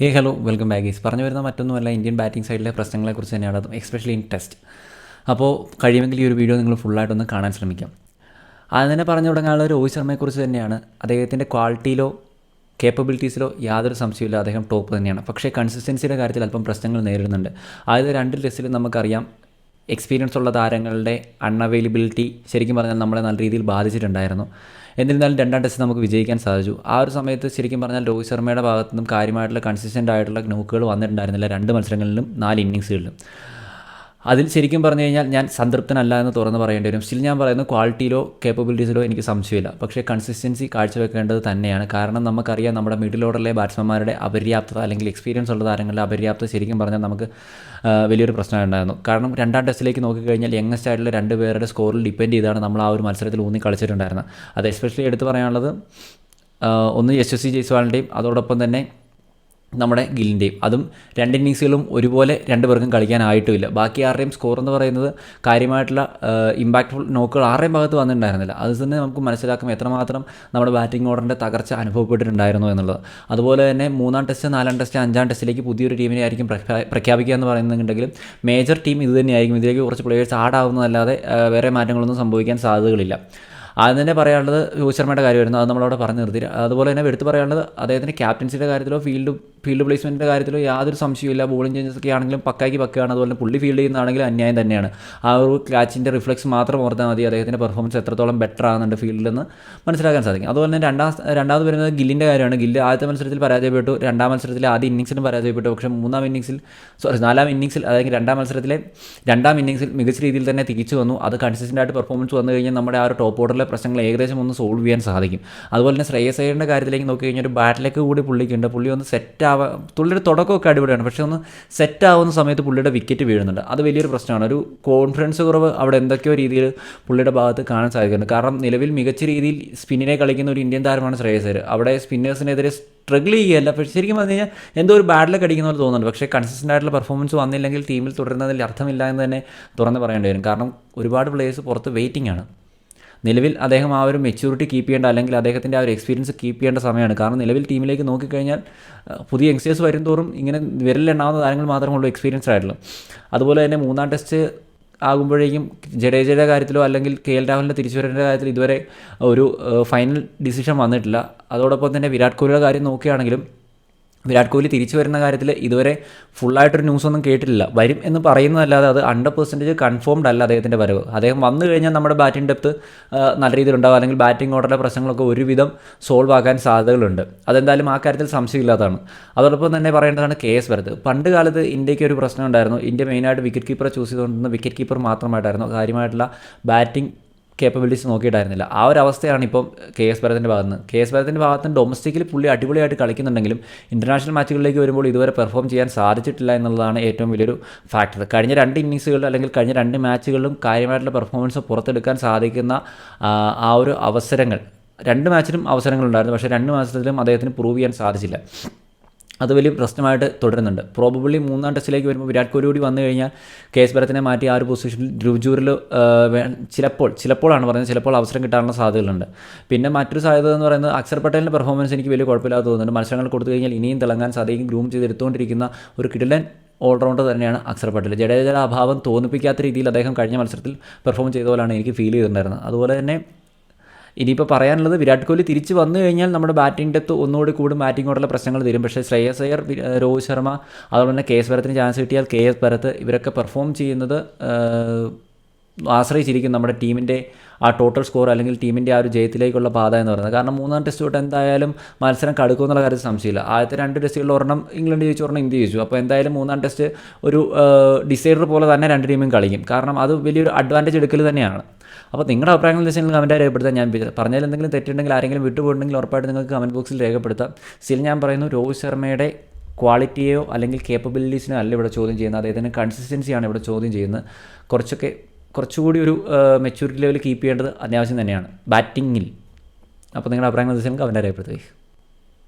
ഹേ hello welcome ബാഗീസ് പറഞ്ഞു വരുന്ന മറ്റൊന്നുമല്ല ഇന്ത്യൻ ബാറ്റിംഗ് സൈഡിലെ പ്രശ്നങ്ങളെക്കുറിച്ച് തന്നെയാണ് അതും എക്സ്പെഷ്യലി ഇൻ ടെസ്റ്റ് അപ്പോൾ കഴിയുമെങ്കിൽ ഈ ഒരു വീഡിയോ നിങ്ങൾ ഫുള്ളായിട്ടൊന്ന് കാണാൻ ശ്രമിക്കാം. അതിനെ പറഞ്ഞു തുടങ്ങാനുള്ള രോഹിത് ശർമ്മയെക്കുറിച്ച് തന്നെയാണ്. അദ്ദേഹത്തിന്റെ ക്വാളിറ്റിയിലോ കേപ്പബിലിറ്റീസിലോ യാതൊരു സംശയമില്ല അദ്ദേഹം ടോപ്പ് തന്നെയാണ്. പക്ഷേ കൺസിസ്റ്റൻസിയുടെ കാര്യത്തിൽ അല്പം പ്രശ്നങ്ങൾ നേരിടുന്നുണ്ട്. ആദ്യത്തെ രണ്ട് ടെസ്റ്റിലും നമുക്കറിയാം എക്സ്പീരിയൻസ് ഉള്ള താരങ്ങളുടെ അൺഅവൈലബിലിറ്റി ശരിക്കും പറഞ്ഞാൽ നമ്മളെ നല്ല രീതിയിൽ ബാധിച്ചിട്ടുണ്ടായിരുന്നു. എന്നിരുന്നാലും രണ്ടാം ടെസ്റ്റ് നമുക്ക് വിജയിക്കാൻ സാധിച്ചു. ആ ഒരു സമയത്ത് ശരിക്കും പറഞ്ഞാൽ രോഹിത് ശർമ്മയുടെ ഭാഗത്തു നിന്നും കാര്യമായിട്ടുള്ള കൺസിസ്റ്റന്റ് ആയിട്ടുള്ള നോക്കുകൾ വന്നിട്ടുണ്ടായിരുന്നില്ല രണ്ട് മത്സരങ്ങളിലും നാല് ഇന്നിങ്സുകളിലും അതിൽ ശരിക്കും പറഞ്ഞു കഴിഞ്ഞാൽ ഞാൻ സംതൃപ്തനല്ല എന്ന് തുറന്ന് പറയേണ്ടി വരും. സ്റ്റിൽ ഞാൻ പറയുന്ന ക്വാളിറ്റിയിലോ കേപ്പബിലിറ്റീസിലോ എനിക്ക് സംശയമില്ല. പക്ഷേ കൺസിസ്റ്റൻസി കാഴ്ചവെക്കേണ്ടത് തന്നെയാണ്. കാരണം നമുക്കറിയാം നമ്മുടെ മിഡിൽ ഓർഡറിലെ ബാറ്റ്സ്മാൻമാരുടെ അപര്യാപ്തത അല്ലെങ്കിൽ എക്സ്പീരിയൻസ് ഉള്ള താരങ്ങളുടെ അപര്യാപ്തത ശരിക്കും പറഞ്ഞാൽ നമുക്ക് വലിയൊരു വലിയൊരു പ്രശ്നമുണ്ടായിരുന്നു കാരണം രണ്ടാം ടെസ്റ്റിലേക്ക് നോക്കിക്കഴിഞ്ഞാൽ യങ്ങസ്റ്റ് ആയിട്ടുള്ള രണ്ട് പേരുടെ സ്കോറിൽ ഡിപ്പെൻഡ് ചെയ്താണ് നമ്മൾ ആ ഒരു മത്സരത്തിൽ ഊന്നി കളിച്ചിട്ടുണ്ടായിരുന്നത്. അത് എസ്പെഷ്യലി എടുത്തു പറയാനുള്ളത് ഒന്ന് യശസ്വി ജയ്സ്വാളിന്റെയും അതോടൊപ്പം തന്നെ നമ്മുടെ ഗില്ലിന്റെയും അതും രണ്ട് ഇന്നിങ്സുകളും ഒരുപോലെ രണ്ട് പേർക്കും കളിക്കാനായിട്ടുമില്ല. ബാക്കി ആരുടെയും സ്കോർ എന്ന് പറയുന്നത് കാര്യമായിട്ടുള്ള ഇമ്പാക്റ്റ്ഫുൾ നോക്കുകൾ ആരുടെയും ഭാഗത്ത് വന്നിട്ടുണ്ടായിരുന്നില്ല. അത് തന്നെ നമുക്ക് മനസ്സിലാക്കും എത്രമാത്രം നമ്മുടെ ബാറ്റിംഗ് ഓർഡറിന്റെ തകർച്ച അനുഭവപ്പെട്ടിട്ടുണ്ടായിരുന്നു എന്നുള്ളത്. അതുപോലെ തന്നെ മൂന്നാം ടെസ്റ്റ് നാലാം ടെസ്റ്റ് അഞ്ചാം ടെസ്റ്റിലേക്ക് പുതിയൊരു ടീമിനെ ആയിരിക്കും പ്രഖ്യാ- പ്രഖ്യാപിക്കുക എന്ന് പറയുന്നുണ്ടെങ്കിലും മേജർ ടീം ഇത് തന്നെയായിരിക്കും. ഇതിലേക്ക് കുറച്ച് പ്ലേയേഴ്സ് ആഡാവുന്നതല്ലാതെ വേറെ മാറ്റങ്ങളൊന്നും സംഭവിക്കാൻ സാധ്യതകളില്ല. ആദ്യം തന്നെ പറയാനുള്ളത് ശർമ്മയുടെ കാര്യമായിരുന്നു. അത് നമ്മളവിടെ പറഞ്ഞു നിർത്തി. അതുപോലെ തന്നെ എടുത്ത് പറയാനുള്ളത് അദ്ദേഹത്തിന്റെ ക്യാപ്റ്റൻസിയുടെ കാര്യത്തിലോ ഫീൽഡ് ഫീൽഡ് പ്ലേസ്മെന്റിന്റെ കാര്യത്തിലോ യാതൊരു സംശയമില്ല ബോളിംഗ് ചേഞ്ചസ് ഒക്കെ ആണെങ്കിലും പക്കാക്കി പക്കയാണ്. അതുപോലെ പുള്ളി ഫീൽഡ് ചെയ്യുന്നതാണെങ്കിലും അന്യായം തന്നെയാണ്. ആ ഒരു ക്ലാച്ചിന്റെ റിഫ്ലക്സ് മാത്രം ഓർത്താൽ മതി. അദ്ദേഹത്തിന്റെ പെർഫോമൻസ് എത്രത്തോളം ബെറ്റർ ആകുന്നുണ്ട് ഫീൽഡിലെന്ന് മനസ്സിലാക്കാൻ സാധിക്കും. അതുപോലെ തന്നെ രണ്ടാം രണ്ടാമത് വരുന്നത് ഗില്ലിന്റെ കാര്യമാണ്. ഗില്ല് ആദ്യത്തെ മത്സരത്തിൽ പരാജയപ്പെട്ടു. രണ്ടാം മത്സരത്തിൽ ആദ്യ ഇന്നിങ്സിലും പരാജയപ്പെട്ടു. പക്ഷേ മൂന്നാം ഇന്നിങ്സിൽ സോറി നാലാം ഇന്നിങ്സിൽ അതായത് രണ്ടാം മത്സരത്തിലെ രണ്ടാം ഇന്നിങ്സിൽ മികച്ച രീതിയിൽ തന്നെ തിരിച്ചു വന്നു. അത് കൺസിസ്റ്റന്റ് ആയിട്ട് പെർഫോമൻസ് വന്നു കഴിഞ്ഞാൽ നമ്മുടെ ആ ഒരു ടോപ്പ് ഓർഡറിലെ പ്രശ്നങ്ങൾ ഏകദേശം ഒന്ന് സോൾവ് ചെയ്യാൻ സാധിക്കും. അതുപോലെ തന്നെ അയ്യരുടെ കാര്യത്തിലേക്ക് നോക്കി കഴിഞ്ഞാൽ ഒരു ബാറ്റിലേക്ക് കൂടി പുള്ളിക്കുണ്ട്. പുള്ളി ഒന്ന് സെറ്റ് ആവാൻ പുള്ളിയുടെ തുടക്കമൊക്കെ അടിപൊളിയാണ്. പക്ഷേ ഒന്ന് സെറ്റ് ആവുന്ന സമയത്ത് പുള്ളിയുടെ വിക്കറ്റ് വീഴുന്നുണ്ട്. അത് വലിയൊരു പ്രശ്നമാണ്. ഒരു കോൺഫിഡൻസ് കുറവ് അവിടെ എന്തൊക്കെയോ രീതിയിൽ പുള്ളിയുടെ ഭാഗത്ത് കാണാൻ സാധിക്കുന്നുണ്ട്. കാരണം നിലവിൽ മികച്ച രീതിയിൽ സ്പിന്നിനെ കളിക്കുന്ന ഒരു ഇന്ത്യൻ താരമാണ് ശ്രേയസ് അവിടെ സ്പിന്നേഴ്സിനെതിരെ സ്ട്രഗിൾ ചെയ്യുകയല്ല. പക്ഷേ ശരിക്കും പറഞ്ഞു കഴിഞ്ഞാൽ എന്തോ ഒരു ബാഡിലൊക്കെ അടിക്കുന്ന പോലെ തോന്നുന്നുണ്ട്. പക്ഷേ കൺസിസ്റ്റന്റ് ആയിട്ടുള്ള പെർഫോമൻസ് വന്നില്ലെങ്കിൽ ടീമിൽ തുടരുന്നതിൽ അർത്ഥമില്ല എന്ന് തന്നെ തുറന്ന് പറയേണ്ടി വരും. കാരണം ഒരുപാട് പ്ലേയേഴ്സ് പുറത്ത് വെയിറ്റിംഗ് ആണ്. നിലവിൽ അദ്ദേഹം ആ ഒരു മെച്യൂരിറ്റി കീപ്പ് ചെയ്യേണ്ട അല്ലെങ്കിൽ അദ്ദേഹത്തിന്റെ ആ ഒരു എക്സ്പീരിയൻസ് കീപ്പ് ചെയ്യേണ്ട സമയമാണ്. കാരണം നിലവിൽ ടീമിലേക്ക് നോക്കിക്കഴിഞ്ഞാൽ പുതിയ യങ്സ്റ്റേഴ്സ് വരും തോറും ഇങ്ങനെ വിരലിലെണ്ണാവുന്ന താരങ്ങൾ മാത്രമേ ഉള്ളൂ എക്സ്പീരിയൻസ് ആയിട്ടുള്ളൂ. അതുപോലെ തന്നെ മൂന്നാം ടെസ്റ്റ് ആകുമ്പോഴേക്കും ജഡേജയുടെ കാര്യത്തിലോ അല്ലെങ്കിൽ കെ എൽ രാഹുലിന്റെ തിരിച്ചുവരേണ്ട കാര്യത്തിൽ ഇതുവരെ ഒരു ഫൈനൽ ഡിസിഷൻ വന്നിട്ടില്ല. അതോടൊപ്പം തന്നെ വിരാട് കോഹ്ലിയുടെ കാര്യം നോക്കുകയാണെങ്കിലും വിരാട് കോഹ്ലി തിരിച്ചു വരുന്ന കാര്യത്തിൽ ഇതുവരെ ഫുള്ളായിട്ടൊരു ന്യൂസ് ഒന്നും കേട്ടിട്ടില്ല. വരും എന്ന് പറയുന്നതല്ലാതെ അത് ഹൺഡ്രഡ് പെർസെന്റേജ് കൺഫേംഡ് അല്ല അദ്ദേഹത്തിന്റെ വരവ്. അദ്ദേഹം വന്നു കഴിഞ്ഞാൽ നമ്മുടെ ബാറ്റിംഗ് ഡെപ്ത് നല്ല രീതിയിൽ ഉണ്ടാവുക അല്ലെങ്കിൽ ബാറ്റിംഗ് ഓർഡറിലെ പ്രശ്നങ്ങളൊക്കെ ഒരുവിധം സോൾവ് ആക്കാൻ സാധ്യതകളുണ്ട്. അതെന്തായാലും ആ കാര്യത്തിൽ സംശയമില്ലാത്തതാണ്. അതോടൊപ്പം തന്നെ പറയേണ്ടതാണ് കെ എസ് ഭരത്. പണ്ട് കാലത്ത് ഇന്ത്യയ്ക്ക് ഒരു പ്രശ്നം ഉണ്ടായിരുന്നു. ഇന്ത്യ മെയിനായിട്ട് വിക്കറ്റ് കീപ്പറെ ചൂസ് ചെയ്തുകൊണ്ടിരുന്ന വിക്കറ്റ് കീപ്പർ മാത്രമായിട്ടായിരുന്നു കാര്യമായിട്ടുള്ള ബാറ്റിംഗ് കേപ്പബിലിറ്റീസ് നോക്കിയിട്ടായിരുന്നില്ല. ആ ഒരു അവസ്ഥയാണ് ഇപ്പം കെ എസ് ഭരത്തിന്റെ ഭാഗത്ത് നിന്ന്. കെ എസ് ഭരത്തിന്റെ ഭാഗത്ത് നിന്ന് ഡൊമസ്റ്റിക്കിൽ പുള്ളി അടിപൊളിയായിട്ട് കളിക്കുന്നുണ്ടെങ്കിലും ഇന്റർനാഷണൽ മാച്ചുകളിലേക്ക് വരുമ്പോൾ ഇതുവരെ പെർഫോം ചെയ്യാൻ സാധിച്ചിട്ടില്ല എന്നുള്ളതാണ് ഏറ്റവും വലിയൊരു ഫാക്ടർ കഴിഞ്ഞ രണ്ട് ഇന്നിങ്സുകളിൽ അല്ലെങ്കിൽ കഴിഞ്ഞ രണ്ട് മാച്ചുകളിലും കാര്യമായിട്ടുള്ള പെർഫോമൻസ് പുറത്തെടുക്കാൻ സാധിക്കുന്ന ആ ഒരു അവസരങ്ങൾ. രണ്ട് മാച്ചിലും അവസരങ്ങളുണ്ടായിരുന്നു. പക്ഷേ രണ്ട് മാസത്തിലും അദ്ദേഹത്തിന് പ്രൂവ് ചെയ്യാൻ സാധിച്ചില്ല. അത് വലിയ പ്രശ്നമായിട്ട് തുടരുന്നുണ്ട്. പ്രോബബിളി മൂന്നാം ടെസ്റ്റിലേക്ക് വരുമ്പോൾ വിരാട് കോഹ്ലി കൂടി വന്നു കഴിഞ്ഞാൽ കെ എസ് ഭരത്തിനെ മാറ്റി ആ ഒരു പൊസിഷനിൽ ധ്രുവജൂരിൽ ചിലപ്പോൾ ചിലപ്പോഴാണ് പറയുന്നത് ചിലപ്പോൾ അവസരം കിട്ടാനുള്ള സാധ്യതകളുണ്ട്. പിന്നെ മറ്റൊരു സാധ്യത എന്ന് പറയുന്നത് അക്ഷർ പട്ടേലിന്റെ പെർഫോമൻസ് എനിക്ക് വലിയ കുഴപ്പമില്ലാതെ തോന്നുന്നുണ്ട്. മത്സരങ്ങൾ കൊടുത്തു കഴിഞ്ഞാൽ ഇനിയും തിളങ്ങാൻ സാധിക്കും. ഗ്രൂം ചെയ്തെടുത്തുകൊണ്ടിരിക്കുന്ന ഒരു കിടിലൻ ഓൾറൗണ്ടർ തന്നെയാണ് അക്ഷർ പട്ടേൽ. ജഡേജയുടെ അഭാവം തോന്നിപ്പിക്കാത്ത രീതിയിൽ അദ്ദേഹം കഴിഞ്ഞ മത്സരത്തിൽ പെർഫോം ചെയ്ത പോലെയാണ് എനിക്ക് ഫീൽ ചെയ്തിട്ടുണ്ടായിരുന്നത്. അതുപോലെ തന്നെ ഇനിയിപ്പോൾ പറയാനുള്ളത് വിരാട് കോഹ്ലി തിരിച്ച് വന്നു കഴിഞ്ഞാൽ നമ്മുടെ ബാറ്റിംഗ് ഡെത്ത് ഒന്നുകൂടി കൂടും ബാറ്റിംഗ് ഓടുള്ള പ്രശ്നങ്ങൾ തരും പക്ഷേ ശ്രേയസ് അയ്യർ രോഹിത് ശർമ്മ അതുപോലെ തന്നെ കെ എസ് ഭരത്തിന് ചാൻസ് കിട്ടിയാൽ കെ എസ് ഭരത് ഇവരൊക്കെ പെർഫോം ചെയ്യുന്നത് ആശ്രയിച്ചിരിക്കും നമ്മുടെ ടീമിന്റെ ആ ടോട്ടൽ സ്കോർ അല്ലെങ്കിൽ ടീമിന്റെ ആ ഒരു ജയത്തിലേക്കുള്ള പാത എന്ന് പറയുന്നത്. കാരണം മൂന്നാം ടെസ്റ്റ് തൊട്ട് എന്തായാലും മത്സരം കടുക്കും എന്നുള്ള കാര്യത്തിൽ സംശയമില്ല. ആദ്യത്തെ രണ്ട് ടെസ്റ്റുകളിൽ ഒരെണ്ണം ഇംഗ്ലണ്ട് ജയിച്ചു ഒരെണ്ണം ഇന്ത്യ ജയിച്ചു. അപ്പോൾ എന്തായാലും മൂന്നാം ടെസ്റ്റ് ഒരു ഡിസൈഡർ പോലെ തന്നെ രണ്ട് ടീമും കളിക്കും. കാരണം അത് വലിയൊരു അഡ്വാന്റേജ് എടുക്കൽ തന്നെയാണ്. അപ്പോൾ നിങ്ങളുടെ അഭിപ്രായങ്ങൾ വെച്ചാൽ കമന്റ് രേഖപ്പെടുത്താൻ ഞാൻ പറഞ്ഞതിൽ എന്തെങ്കിലും തെറ്റുണ്ടെങ്കിൽ ആരെങ്കിലും വിട്ടുപോയിട്ടുണ്ടെങ്കിൽ ഉറപ്പായിട്ട് നിങ്ങൾക്ക് കമന്റ് ബോക്സിൽ രേഖപ്പെടുത്താം. സ്റ്റിൽ ഞാൻ പറയുന്നു രോഹിത് ശർമ്മയുടെ ക്വാളിറ്റിയോ അല്ലെങ്കിൽ കേപ്പബിലിറ്റീസിനോ അല്ല ഇവിടെ ചോദ്യം ചെയ്യുന്നത്. അദ്ദേഹത്തിന്റെ കൺസിസ്റ്റൻസിയാണ് ഇവിടെ ചോദ്യം ചെയ്യുന്നത്. കുറച്ചൊക്കെ കുറച്ചുകൂടി ഒരു മെച്യൂരിറ്റി ലെവൽ കീപ്പ് ചെയ്യേണ്ടത് അത്യാവശ്യം തന്നെയാണ്. ബാറ്റിങ്ങിൽ അപ്പോൾ നിങ്ങളുടെ അഭിപ്രായങ്ങൾ വെച്ചാൽ അവന്റെ രേഖപ്പെടുത്തുക